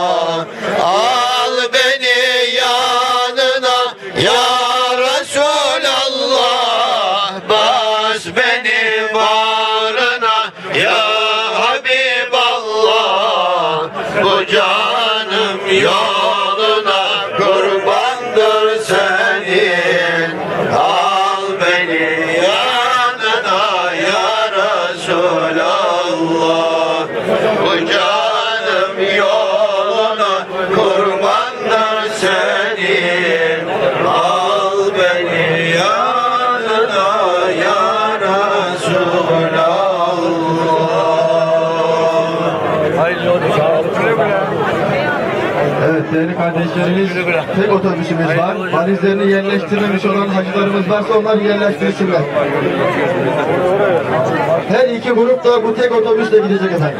Al beni yanına ya Resulallah. Bas beni bağrına ya Habiballah. Bu canım yoluna kurbandır senin. Al beni yanına ya Resulallah. Bu canım yoluna kurbandır senin Al beni yanına ya Resulallah. Evet değerli kardeşlerimiz tek otobüsümüz var. Valizlerini yerleştirmemiş olan hacılarımız varsa onlar yerleştirsinler. Her iki grup da bu tek otobüsle gidecek efendim.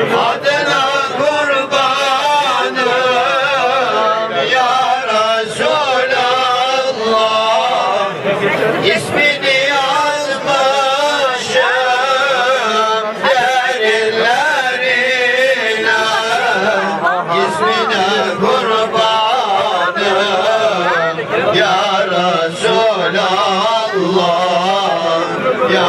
Adına kurbanım Ya Resulallah. İsmini yazmışım derinlerine İsmine kurbanım Ya Resulallah. Ya